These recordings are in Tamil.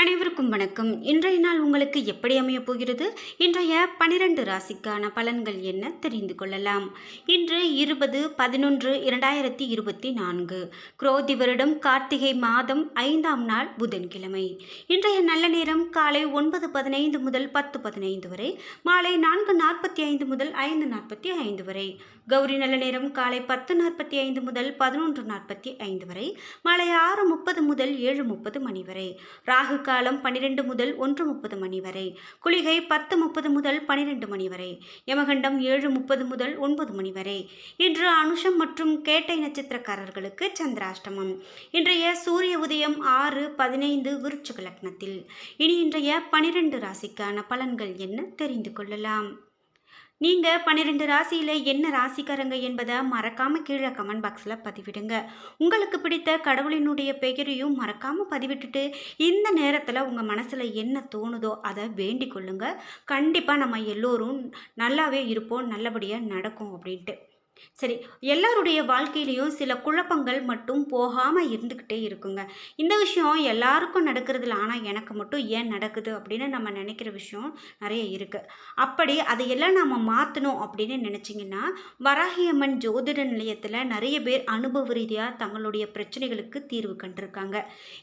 அனைவருக்கும் வணக்கம். இன்றைய நாள் உங்களுக்கு எப்படி அமையப் போகிறது? இன்றைய பனிரெண்டு ராசிக்கான பலன்கள் என்ன தெரிந்து கொள்ளலாம். இன்று இருபது பதினொன்று இரண்டாயிரத்தி இருபத்தி நான்கு. குரோதி வருடம் கார்த்திகை மாதம் ஐந்தாம் நாள் புதன்கிழமை. இன்றைய நல்ல நேரம் காலை ஒன்பது பதினைந்து முதல் பத்து பதினைந்து வரை மாலை நான்கு நாற்பத்தி ஐந்து முதல் ஐந்து நாற்பத்தி ஐந்து வரை. கௌரி நல்ல நேரம் காலை பத்து நாற்பத்தி ஐந்து முதல் பதினொன்று நாற்பத்தி ஐந்து வரை மாலை ஆறு முப்பது முதல் ஏழு முப்பது மணி வரை. ராகு காலம் பன்னிரெண்டு முதல் ஒன்று முப்பது மணி வரை. குளிகை பத்து முப்பது முதல் பன்னிரெண்டு மணி வரை. யமகண்டம் ஏழு முப்பது முதல் ஒன்பது மணி வரை. இன்று அனுஷம் மற்றும் கேட்டை நட்சத்திரக்காரர்களுக்கு சந்திராஷ்டமம். இன்றைய சூரிய உதயம் ஆறு பதினைந்து விருச்சிக லக்னத்தில். இனி இன்றைய பனிரெண்டு ராசிக்கான பலன்கள் என்ன தெரிந்து கொள்ளலாம். நீங்கள் பன்னிரெண்டு ராசியில் என்ன ராசிக்காரங்க என்பதை மறக்காமல் கீழே கமெண்ட் பாக்ஸில் பதிவிடுங்க. உங்களுக்கு பிடித்த கடவுளினுடைய பெயரையும் மறக்காமல் பதிவிட்டுட்டு இந்த நேரத்தில் உங்கள் மனசில் என்ன தோணுதோ அதை வேண்டிக் கொள்ளுங்கள் கண்டிப்பாக நம்ம எல்லோரும் நல்லாவே இருப்போம் நல்லபடியாக நடக்கும் அப்படின்ட்டு. சரி எல்லாருடைய வாழ்க்கையிலையும் சில குழப்பங்கள் மட்டும் போகாமல் இருந்துக்கிட்டே இருக்குங்க. இந்த விஷயம் எல்லாருக்கும் நடக்கிறதுல ஆனால் எனக்கு மட்டும் ஏன் நடக்குது அப்படின்னு நம்ம நினைக்கிற விஷயம் நிறைய இருக்குது அப்படி அதையெல்லாம் நம்ம மாற்றணும் அப்படின்னு நினச்சிங்கன்னா வராகியம்மன் ஜோதிட நிலையத்தில் நிறைய பேர் அனுபவ ரீதியாக தங்களுடைய பிரச்சனைகளுக்கு தீர்வு கண்டிருக்காங்க.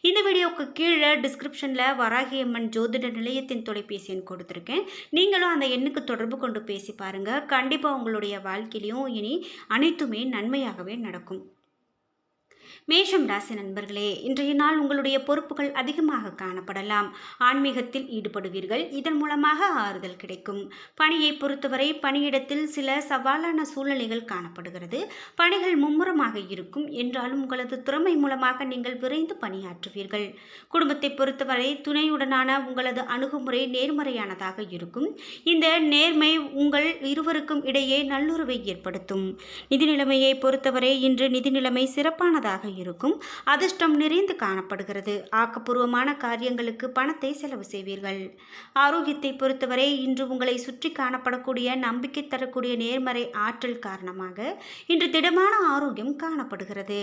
இந்த வீடியோவுக்கு கீழே டிஸ்கிரிப்ஷனில் வராகியம்மன் ஜோதிட நிலையத்தின் தொலைபேசி எண் கொடுத்துருக்கேன். நீங்களும் அந்த எண்ணுக்கு தொடர்பு கொண்டு பேசி பாருங்கள் கண்டிப்பாக உங்களுடைய வாழ்க்கையிலையும் இனி அனைத்துமே நன்மையாகவே நடக்கும். மேஷம் ராசி நண்பர்களே இன்றைய நாள் உங்களுடைய பொறுப்புகள் அதிகமாக காணப்படலாம். ஆன்மீகத்தில் ஈடுபடுவீர்கள். இதன் மூலமாக ஆறுதல் கிடைக்கும். பணியை பொறுத்தவரை பணியிடத்தில் சில சவாலான சூழ்நிலைகள் காணப்படுகிறது. பணிகள் மும்முரமாக இருக்கும். என்றாலும் உங்களது திறமை மூலமாக நீங்கள் விரைந்து பணியாற்றுவீர்கள். குடும்பத்தை பொறுத்தவரை துணையுடனான உங்களது அணுகுமுறை நேர்மறையானதாக இருக்கும். இந்த நேர்மை உங்கள் இருவருக்கும் இடையே நல்லுறவை ஏற்படுத்தும். நிதி நிலைமையை பொறுத்தவரை இன்று நிதி நிலைமை சிறப்பானதாக இருக்கும். அதிர்ஷ்டம் நிறைந்து காணப்படுகிறது. ஆக்கப்பூர்வமான காரியங்களுக்கு பணத்தை செலவு செய்வீர்கள். ஆரோக்கியத்தை பொறுத்தவரை இன்று உங்களை சுற்றி காணப்படக்கூடிய நம்பிக்கை தரக்கூடிய நேர்மறை ஆற்றல் காரணமாக இன்று திடமான ஆரோக்கியம் காணப்படுகிறது.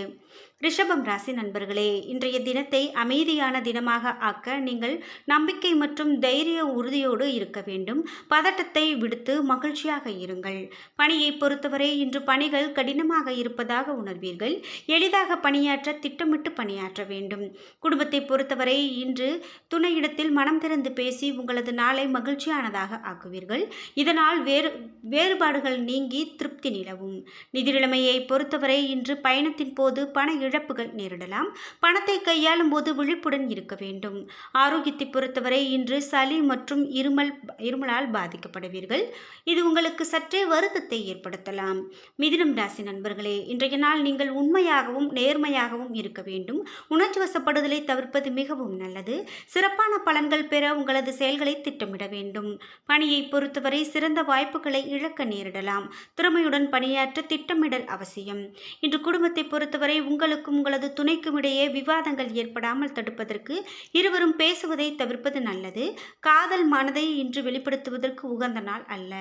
ரிஷபம் ராசி நண்பர்களே இன்றைய தினத்தை அமைதியான தினமாக ஆக்க நீங்கள் நம்பிக்கை மற்றும் தைரிய உறுதியோடு இருக்க வேண்டும். பதட்டத்தை விடுத்து மகிழ்ச்சியாக இருங்கள். பணியை பொறுத்தவரை இன்று பணிகள் கடினமாக இருப்பதாக உணர்வீர்கள். எளிதாக பணியாற்ற திட்டமிட்டு பணியாற்ற வேண்டும். குடும்பத்தை பொறுத்தவரை இன்று துணையிடத்தில் மனம் திறந்து பேசி உங்களது நாளை மகிழ்ச்சியானதாக ஆக்குவீர்கள். இதனால் வேறு வேறுபாடுகள் நீங்கி திருப்தி நிலவும். நிதிநிலைமையை பொறுத்தவரை இன்று பயணத்தின் போது பண இழப்புகள் நேரிடலாம். பணத்தை கையாளும் போது விழிப்புடன் இருக்க வேண்டும். ஆரோக்கியத்தை பொறுத்தவரை இன்று சளி மற்றும் இருமல் இருமலால் பாதிக்கப்படுவீர்கள். இது உங்களுக்கு சற்றே வருத்தத்தை ஏற்படுத்தலாம். மிதினம் ராசி நண்பர்களே இன்றைய நாள் நீங்கள் உண்மையாகவும் நேர்மையாகவும் இருக்க வேண்டும். உணர்ச்சி வசப்படுதலை தவிர்ப்பது மிகவும் நல்லது. சிறப்பான பலன்கள் பெற உங்களது செயல்களை திட்டமிட வேண்டும். பணியை பொறுத்தவரை சிறந்த வாய்ப்புகளை இழக்க நேரிடலாம். திறமையுடன் பணியாற்ற திட்டமிடல் அவசியம். இன்று குடும்பத்தை பொறுத்தவரை உங்களுக்கும் உங்களது துணைக்கும் இடையே விவாதங்கள் ஏற்படாமல் தடுப்பதற்கு இருவரும் பேசுவதை தவிர்ப்பது நல்லது. காதல் மனதை இன்று வெளிப்படுத்துவதற்கு உகந்த நாள் அல்ல.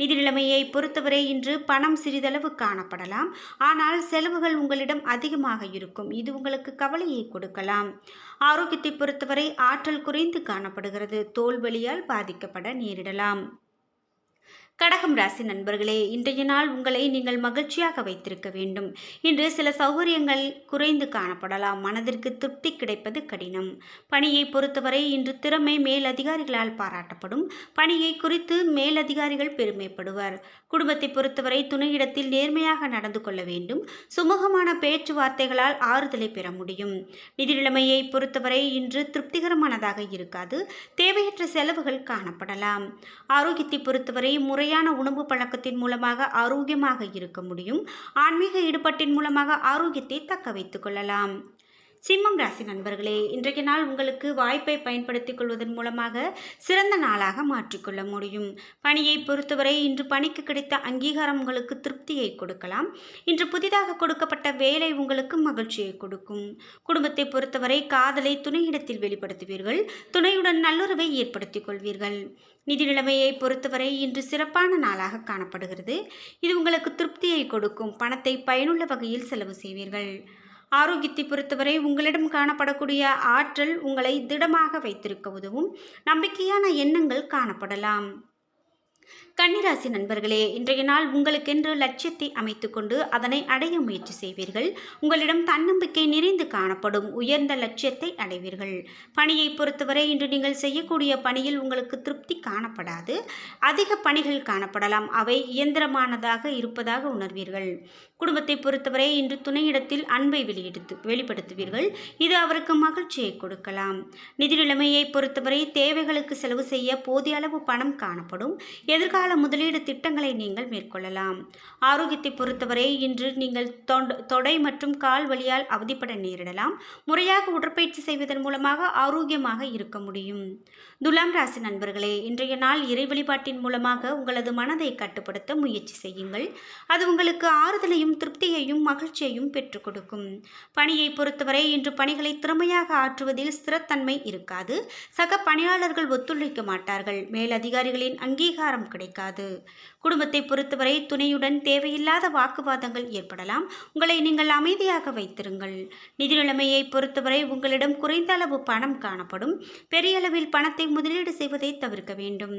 நிதி நிலைமையை பொறுத்தவரை இன்று பணம் சிறிதளவு காணப்படலாம். ஆனால் செலவுகள் உங்களிடம் அதிகமாக இருக்கும். இது உங்களுக்கு கவலையை கொடுக்கலாம். ஆரோக்கியத்தை பொறுத்தவரை ஆற்றல் குறைந்து காணப்படுகிறது. தோல்வலியால் பாதிக்கப்பட நேரிடலாம். கடகம் ராசி நண்பர்களே இன்றைய நாள் உங்களை நீங்கள் மகிழ்ச்சியாக வைத்திருக்க வேண்டும். இன்று சில சௌகரியங்கள் குறைந்து காணப்படலாம். மனதிற்கு திருப்தி கிடைப்பது கடினம். பணியை பொறுத்தவரை இன்று திறமை மேலதிகாரிகளால் பாராட்டப்படும். பணியை குறித்து மேலதிகாரிகள் பெருமைப்படுவர். குடும்பத்தை பொறுத்தவரை துணையிடத்தில் நேர்மையாக நடந்து கொள்ள வேண்டும். சுமூகமான பேச்சுவார்த்தைகளால் ஆறுதலை பெற முடியும். நிதி நிலைமையை பொறுத்தவரை இன்று திருப்திகரமானதாக இருக்காது. தேவையற்ற செலவுகள் காணப்படலாம். ஆரோக்கியத்தை பொறுத்தவரை முறை முறையான உணவு பழக்கத்தின் மூலமாக ஆரோக்கியமாக இருக்க முடியும். ஆன்மீக ஈடுபாட்டின் மூலமாக ஆரோக்கியத்தை தக்க வைத்துக் கொள்ளலாம். சிம்மம் ராசி நண்பர்களே இன்றைய நாள் உங்களுக்கு வாய்ப்பை பயன்படுத்திக் கொள்வதன் மூலமாக சிறந்த நாளாக மாற்றிக்கொள்ள முடியும். பணியை பொறுத்தவரை இன்று பணிக்கு கிடைத்த அங்கீகாரம் உங்களுக்கு திருப்தியை கொடுக்கலாம். இன்று புதிதாக கொடுக்கப்பட்ட வேலை உங்களுக்கு மகிழ்ச்சியை கொடுக்கும். குடும்பத்தை பொறுத்தவரை காதலை துணையிடத்தில் வெளிப்படுத்துவீர்கள். துணையுடன் நல்லுறவை ஏற்படுத்திக் கொள்வீர்கள். நிதி நிலைமையை பொறுத்தவரை இன்று சிறப்பான நாளாக காணப்படுகிறது. இது உங்களுக்கு திருப்தியை கொடுக்கும். பணத்தை பயனுள்ள வகையில் செலவு செய்வீர்கள். ஆரோக்கியத்தை பொறுத்தவரை உங்களிடம் காணப்படக்கூடிய ஆற்றல் உங்களை திடமாக வைத்திருக்க உதவும். நம்பிக்கையான எண்ணங்கள் காணப்படலாம். கன்னிராசி நண்பர்களே இன்றைய நாள் உங்களுக்கென்று லட்சியத்தை அமைத்துக்கொண்டு அதனை அடைய முயற்சி செய்வீர்கள். உங்களிடம் தன்னம்பிக்கை நிறைந்து காணப்படும் உயர்ந்த லட்சியத்தை அடைவீர்கள். பணியை பொறுத்தவரை இன்று நீங்கள் செய்யக்கூடிய பணியில் உங்களுக்கு திருப்தி காணப்படாது. அதிக பணிகள் காணப்படலாம். அவை இயந்திரமானதாக இருப்பதாக உணர்வீர்கள். குடும்பத்தை பொறுத்தவரை இன்று துணையிடத்தில் அன்பை வெளியெடுத்து வெளிப்படுத்துவீர்கள். இது அவருக்கு மகிழ்ச்சியை கொடுக்கலாம். நிதி நிலைமையை பொறுத்தவரை தேவைகளுக்கு செலவு செய்ய போதிய அளவு பணம் காணப்படும். எதிர்கால முதலீடு திட்டங்களை நீங்கள் மேற்கொள்ளலாம். ஆரோக்கியத்தை பொறுத்தவரை இன்று நீங்கள் தொடை மற்றும் கால் வலியால் அவதிப்பட நேரிடலாம். முறையாக உடற்பயிற்சி செய்வதன் மூலமாக ஆரோக்கியமாக இருக்க முடியும். துலாம் ராசி நண்பர்களே இன்றைய நாள் இறை வழிபாட்டின் மூலமாக உங்களது மனதை கட்டுப்படுத்த முயற்சி செய்யுங்கள். அது உங்களுக்கு ஆறுதலையும் திருப்தியையும் மகிழ்ச்சியையும் பெற்றுக் கொடுக்கும். பணியை பொறுத்தவரை இன்று பணிகளை திறமையாக ஆற்றுவதில் ஸ்திரத்தன்மை இருக்காது. சக பணியாளர்கள் ஒத்துழைக்க மாட்டார்கள். மேலதிகாரிகளின் அங்கீகாரம் கிடைக்காது. குடும்பத்தை பொறுத்தவரை துணையுடன் தேவையில்லாத வாக்குவாதங்கள் ஏற்படலாம். உங்களை நீங்கள் அமைதியாக வைத்திருங்கள். நிதி நிலைமையை பொறுத்தவரை உங்களிடம் குறைந்த அளவு பணம் காணப்படும். பெரிய அளவில் பணத்தை முதலீடு செய்வதை தவிர்க்க வேண்டும்.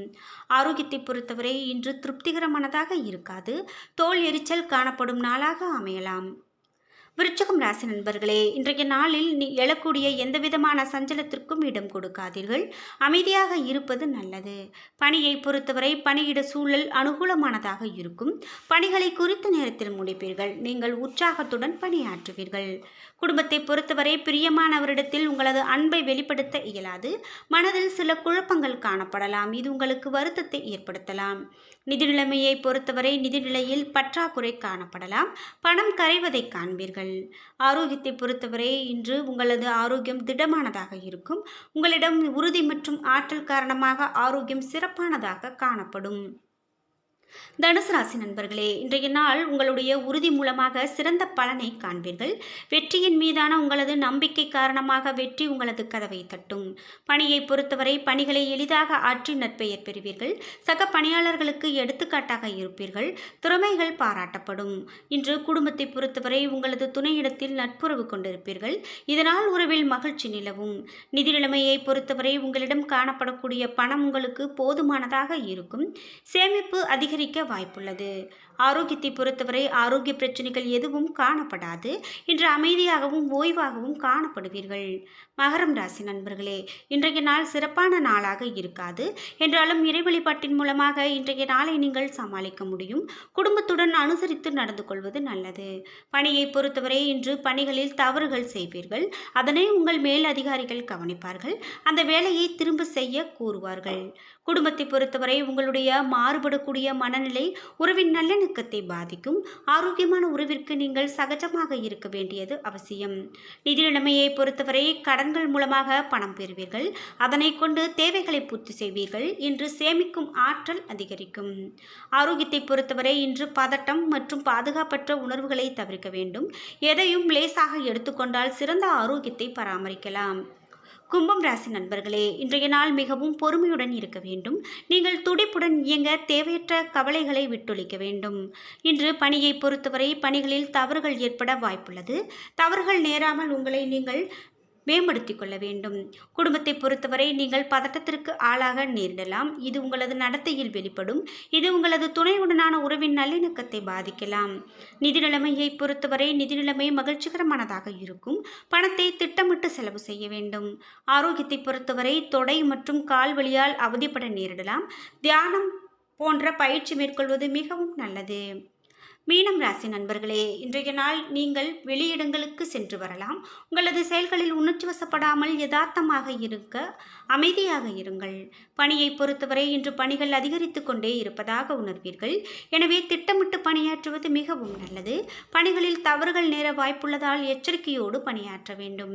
ஆரோக்கியத்தை பொறுத்தவரை இன்று திருப்திகரமானதாக இருக்காது. தோல் எரிச்சல் காணப்படும் நாளாக அமையலாம். விருச்சகம் ராசி நண்பர்களே இன்றைய நாளில் நீ எழக்கூடிய எந்தவிதமான சஞ்சலத்திற்கும் இடம் கொடுக்காதீர்கள். அமைதியாக இருப்பது நல்லது. பணியை பொறுத்தவரை பணியிட சூழல் அனுகூலமானதாக இருக்கும். பணிகளை குறித்த நேரத்தில் முடிப்பீர்கள். நீங்கள் உற்சாகத்துடன் பணியாற்றுவீர்கள். குடும்பத்தை பொறுத்தவரை பிரியமானவரிடத்தில் உங்களது அன்பை வெளிப்படுத்த இயலாது. மனதில் சில குழப்பங்கள் காணப்படலாம். இது உங்களுக்கு வருத்தத்தை ஏற்படுத்தலாம். நிதி நிலைமையை பொறுத்தவரை நிதிநிலையில் பற்றாக்குறை காணப்படலாம். பணம் கரைவதை காண்பீர்கள். ஆரோக்கியத்தை பொறுத்தவரை இன்று உங்களது ஆரோக்கியம் திடமானதாக இருக்கும். உங்களிடம் உறுதி மற்றும் ஆற்றல் காரணமாக ஆரோக்கியம் சிறப்பானதாக காணப்படும். தனுசு ராசி நண்பர்களே இன்றைய நாள் உங்களுடைய உறுதி மூலமாக சிறந்த பலனை காண்பீர்கள். வெற்றியின் மீதான உங்களது நம்பிக்கை காரணமாக வெற்றி உங்களது கதவை தட்டும். பணியை பொறுத்தவரை பணிகளை எளிதாக ஆற்றி நற்பெயர் பெறுவீர்கள். சக பணியாளர்களுக்கு எடுத்துக்காட்டாக இருப்பீர்கள். திறமைகள் பாராட்டப்படும். இன்று குடும்பத்தை பொறுத்தவரை உங்களது துணையிடத்தில் நட்புறவு கொண்டிருப்பீர்கள். இதனால் உறவில் மகிழ்ச்சி நிலவும். நிதி நிலைமையை பொறுத்தவரை உங்களிடம் காணப்படக்கூடிய பணம் உங்களுக்கு போதுமானதாக இருக்கும். சேமிப்பு அதிக அதிகரிக்க வாய்ப்புள்ளது. ஆரோக்கியத்தை பொறுத்தவரை ஆரோக்கிய பிரச்சனைகள் எதுவும் காணப்படாது. இன்று அமைதியாகவும் ஓய்வாகவும் காணப்படுவீர்கள். மகரம் ராசி நண்பர்களே இன்றைய நாள் சிறப்பான நாளாக இருக்காது. என்றாலும் இறை வழிபாட்டின் மூலமாக இன்றைய நாளை நீங்கள் சமாளிக்க முடியும். குடும்பத்துடன் அனுசரித்து நடந்து கொள்வது நல்லது. பணியை பொறுத்தவரை இன்று பணிகளில் தவறுகள் செய்வீர்கள். அதனை உங்கள் மேல் அதிகாரிகள் கவனிப்பார்கள். அந்த வேலையை திரும்ப செய்ய கூறுவார்கள். குடும்பத்தை பொறுத்தவரை உங்களுடைய மாறுபடக்கூடிய மனநிலை உறவின் நல்லிணக்கத்தை பாதிக்கும். ஆரோக்கியமான உறவிற்கு நீங்கள் சகஜமாக இருக்க வேண்டியது அவசியம். நிதி நிலைமையை பொறுத்தவரை கடன்கள் மூலமாக பணம் பெறுவீர்கள். அதனை கொண்டு தேவைகளை பூர்த்தி செய்வீர்கள். இன்று சேமிக்கும் ஆற்றல் அதிகரிக்கும். ஆரோக்கியத்தை பொறுத்தவரை இன்று பதட்டம் மற்றும் பாதுகாப்பற்ற உணர்வுகளை தவிர்க்க வேண்டும். எதையும் லேசாக எடுத்துக்கொண்டால் சிறந்த ஆரோக்கியத்தை பராமரிக்கலாம். கும்பம் ராசி நண்பர்களே இன்றைய நாள் மிகவும் பொறுமையுடன் இருக்க வேண்டும். நீங்கள் துடிப்புடன் இயங்க தேவையற்ற கவலைகளை விட்டொழிக்க வேண்டும். இன்று பணியை பொறுத்தவரை பணிகளில் தவறுகள் ஏற்பட வாய்ப்புள்ளது. தவறுகள் நேராமல் உங்களை நீங்கள் மேம்படுத்தி கொள்ள வேண்டும். குடும்பத்தை பொறுத்தவரை நீங்கள் பதட்டத்திற்கு ஆளாக நேரிடலாம். இது உங்களது நடத்தையில் வெளிப்படும். இது உங்களது துணையுடனான உறவின் நல்லிணக்கத்தை பாதிக்கலாம். நிதி நிலைமையை பொறுத்தவரை நிதி நிலைமை மகிழ்ச்சிகரமானதாக இருக்கும். பணத்தை திட்டமிட்டு செலவு செய்ய வேண்டும். ஆரோக்கியத்தை பொறுத்தவரை தொடை மற்றும் கால் வலியால் அவதிப்பட நேரிடலாம். தியானம் போன்ற பயிற்சி மேற்கொள்வது மிகவும் நல்லது. மீனம் ராசி நண்பர்களே இன்றைய நாள் நீங்கள் வெளியிடங்களுக்கு சென்று வரலாம். உங்களது செயல்களில் உணர்ச்சி வசப்படாமல் யதார்த்தமாக இருக்க அமைதியாக இருங்கள். பணியை பொறுத்தவரை இன்று பணிகள் அதிகரித்து கொண்டே இருப்பதாக உணர்வீர்கள். எனவே திட்டமிட்டு பணியாற்றுவது மிகவும் நல்லது. பணிகளில் தவறுகள் நேர வாய்ப்புள்ளதால் எச்சரிக்கையோடு பணியாற்ற வேண்டும்.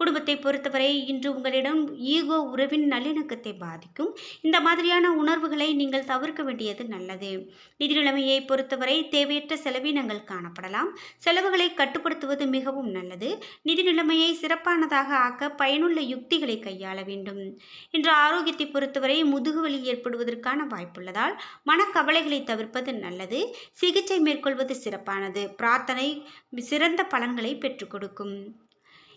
குடும்பத்தை பொறுத்தவரை இன்று உங்களிடம் ஈகோ உறவின் நல்லிணக்கத்தை பாதிக்கும். இந்த மாதிரியான உணர்வுகளை நீங்கள் தவிர்க்க வேண்டியது நல்லது. நிதி நிலைமையை பொறுத்தவரை தேவையற்ற தேவையற்ற செலவினங்கள் காணப்படலாம். செலவுகளை கட்டுப்படுத்துவது மிகவும் நல்லது. நிதி நிலைமையை சிறப்பானதாக ஆக்க பயனுள்ள யுக்திகளை கையாள வேண்டும். இன்று ஆரோக்கியத்தை பொறுத்தவரை முதுகுவலி ஏற்படுவதற்கான வாய்ப்புள்ளதால் மனக்கவலைகளை தவிர்ப்பது நல்லது. சிகிச்சை மேற்கொள்வது சிறப்பானது. பிரார்த்தனை சிறந்த பலன்களை பெற்றுக் கொடுக்கும்.